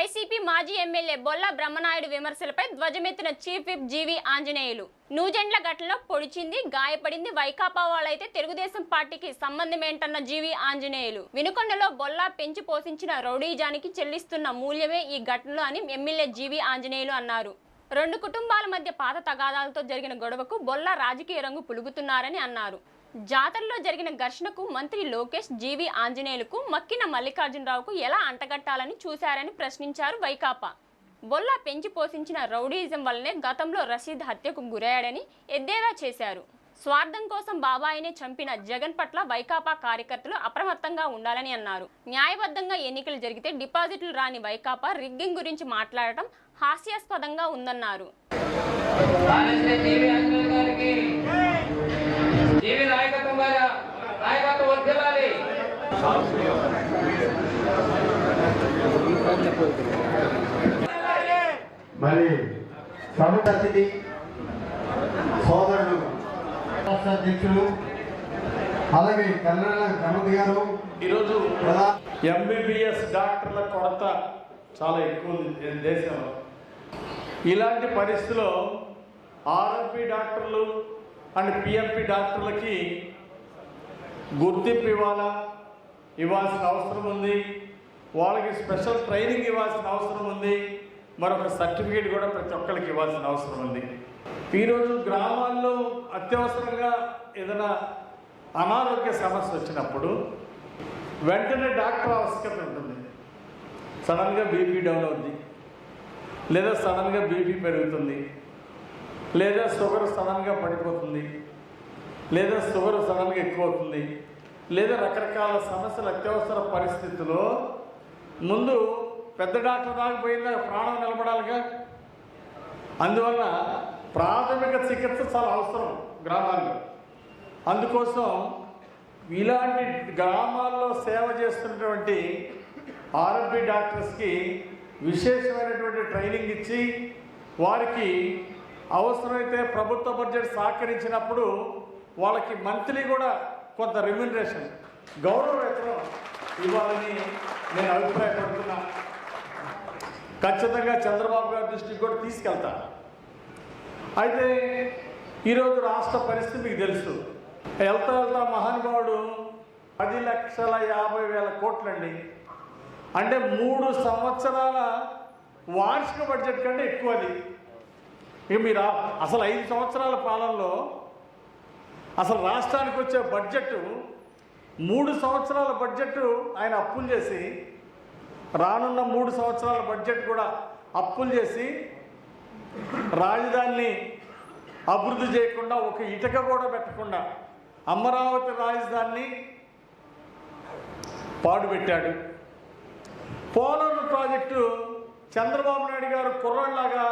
YCP మాజీ MLA Bolla Brahmanaidu విమర్శలపై ధ్వజమెత్తిన chief whip G V Anjaneyulu. Nuzendla ఘటనలో పొడిచింది గాయపడింది వైకాపా వాళ్ళైతే తెలుగుదేశం పార్టీకి సంబంధమేంటన్న జీవి ఆంజనేయులు. వినుకొండలో బొల్ల పెంచి పోషించిన రౌడీజానికి చెల్లిస్తున్న మూల్యమే ఈ ఘటనలో అని ఎమ్మెల్యే జీవి ఆంజనేయులు అన్నారు. రెండు కుటుంబాల మధ్య పాత తగాదాలతో జరిగిన గొడవకు బొల్ల రాజకీయ రంగు పులుగుతున్నారని అన్నారు. జాతరలో జరిగిన ఘర్షణకు మంత్రి లోకేష్ జీవి ఆంజనేయులకు మక్కిన మల్లికార్జునరావుకు ఎలా అంటగట్టాలని చూశారని ప్రశ్నించారు వైకాపా. బొల్లా పెంచి పోషించిన రౌడీయిజం వల్లనే గతంలో రషీద్ హత్యకు గురయ్యాడని ఎద్దేవా చేశారు. స్వార్థం కోసం బాబాయిని చంపిన జగన్ పట్ల వైకాపా కార్యకర్తలు అప్రమత్తంగా ఉండాలని అన్నారు. న్యాయబద్ధంగా ఎన్నికలు జరిగితే డిపాజిట్లు రాని వైకాపా రిగ్గింగ్ గురించి మాట్లాడటం హాస్యాస్పదంగా ఉందన్నారు. జీవి జీవి నాయకత్వం గారి నాయకత్వం వర్ధిల్లాలి మరి సభ అతిథి సోదరుడు రాష్ట్ర అధ్యక్షులు అలాగే కన్నడ గణపతి గారు ఈరోజు ప్రధాన ఎంబీబీఎస్ డాక్టర్ల కొరత చాలా ఎక్కువ ఉంది దేశంలో. ఇలాంటి పరిస్థితిలో ఆర్ఎంపీ డాక్టర్లు అండ్ పిఎంపీ డాక్టర్లకి గుర్తింపు ఇవ్వాలా? ఇవ్వాల్సిన అవసరం ఉంది. వాళ్ళకి స్పెషల్ ట్రైనింగ్ ఇవ్వాల్సిన అవసరం ఉంది. మరొక సర్టిఫికేట్ కూడా ప్రతి ఒక్కరికి ఇవ్వాల్సిన అవసరం ఉంది. ఈరోజు గ్రామాల్లో అత్యవసరంగా ఏదైనా అనారోగ్య సమస్య వచ్చినప్పుడు వెంటనే డాక్టర్ ఆవశ్యకత ఉంటుంది. సడన్గా బీపీ డౌన్ అవుద్ది. లేదా సడన్గా బీపీ పెరుగుతుంది. లేదా షుగర్ సడన్గా పడిపోతుంది లేదా షుగర్ సడన్గా ఎక్కువ అవుతుంది లేదా రకరకాల సమస్యలు అత్యవసర పరిస్థితుల్లో ముందు పెద్ద డాక్టర్ దాకపోయిందా ప్రాణం నిలబడాలిగా? అందువల్ల ప్రాథమిక చికిత్స చాలా అవసరం గ్రామాల్లో. అందుకోసం ఇలాంటి గ్రామాల్లో సేవ చేస్తున్నటువంటి ఆర్ఎంపీ డాక్టర్స్కి విశేషమైనటువంటి ట్రైనింగ్ ఇచ్చి వారికి అవసరమైతే ప్రభుత్వ బడ్జెట్ సహకరించినప్పుడు వాళ్ళకి మంత్లీ కూడా కొంత రెమ్యునరేషన్ గౌరవ వేతనం ఇవ్వాలని నేను అభిప్రాయపడుతున్నా. ఖచ్చితంగా చంద్రబాబు గారి దృష్టికి కూడా తీసుకెళ్తా. అయితే ఈరోజు రాష్ట్ర పరిస్థితి మీకు తెలుసు. వెళ్తా వెళ్తా మహానుభావుడు పది లక్షల యాభై వేల కోట్లండి. అంటే మూడు సంవత్సరాల వార్షిక బడ్జెట్ కంటే ఎక్కువ అది ఇక మీరు అసలు ఐదు సంవత్సరాల పాలనలో అసలు రాష్ట్రానికి వచ్చే బడ్జెట్ మూడు సంవత్సరాల బడ్జెట్ ఆయన అప్పులు చేసి రానున్న మూడు సంవత్సరాల బడ్జెట్ కూడా అప్పులు చేసి రాజధానిని అభివృద్ధి చేయకుండా ఒక ఇటుక కూడా పెట్టకుండా అమరావతి రాజధానిని పాడుపెట్టాడు. పోలవరం ప్రాజెక్టు చంద్రబాబు నాయుడు గారు కుర్రాళ్ళలాగా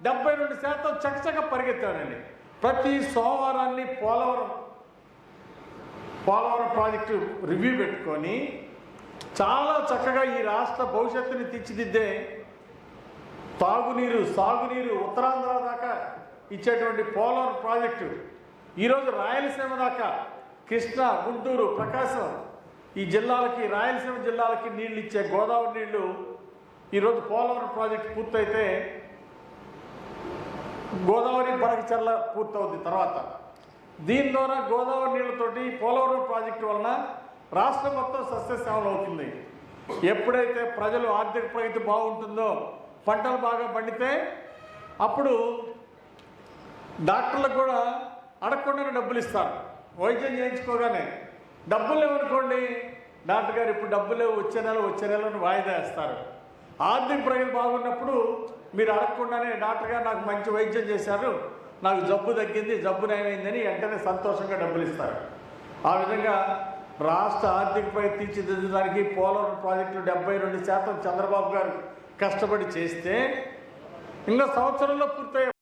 డెబ్బై రెండు శాతం చకచక పరిగెత్తాడండి ప్రతి సోమవారాన్ని పోలవరం పోలవరం ప్రాజెక్టు రివ్యూ పెట్టుకొని చాలా చక్కగా ఈ రాష్ట్ర భవిష్యత్తుని తీర్చిదిద్దే తాగునీరు సాగునీరు ఉత్తరాంధ్ర దాకా ఇచ్చేటువంటి పోలవరం ప్రాజెక్టు. ఈరోజు రాయలసీమ దాకా కృష్ణా గుంటూరు ప్రకాశం ఈ జిల్లాలకి రాయలసీమ జిల్లాలకి నీళ్ళు ఇచ్చే గోదావరి నీళ్ళు ఈరోజు పోలవరం ప్రాజెక్టు పూర్తయితే గోదావరి బనకచర్ల పూర్తవుద్ది తర్వాత. దీని ద్వారా గోదావరి నీళ్ళతోటి పోలవరం ప్రాజెక్టు వలన రాష్ట్రం మొత్తం సస్యశ్యామలం అవుతుంది. ఎప్పుడైతే ప్రజలు ఆర్థిక ప్రగతి బాగుంటుందో పంటలు బాగా పండితే అప్పుడు డాక్టర్లకు కూడా అడగకుండానే డబ్బులు ఇస్తారు. వైద్యం చేయించుకోగానే డబ్బులు లేవనుకోండి డాక్టర్ గారు ఇప్పుడు డబ్బులు లేవు వచ్చే నెల వచ్చే నెలను వాయిదా వేస్తారు. ఆర్థిక ప్రజలు బాగున్నప్పుడు మీరు అడగకుండానే డాక్టర్ గారు నాకు మంచి వైద్యం చేశారు నాకు జబ్బు తగ్గింది జబ్బు నయమైందని వెంటనే సంతోషంగా డబ్బులు ఇస్తారు. ఆ విధంగా రాష్ట్ర ఆర్థిక ప్రగతి తీర్చిదిద్దడానికి పోలవరం ప్రాజెక్టు డెబ్బై రెండు శాతం చంద్రబాబు గారు కష్టపడి చేస్తే ఇంకా సంవత్సరంలో పూర్తయ్యే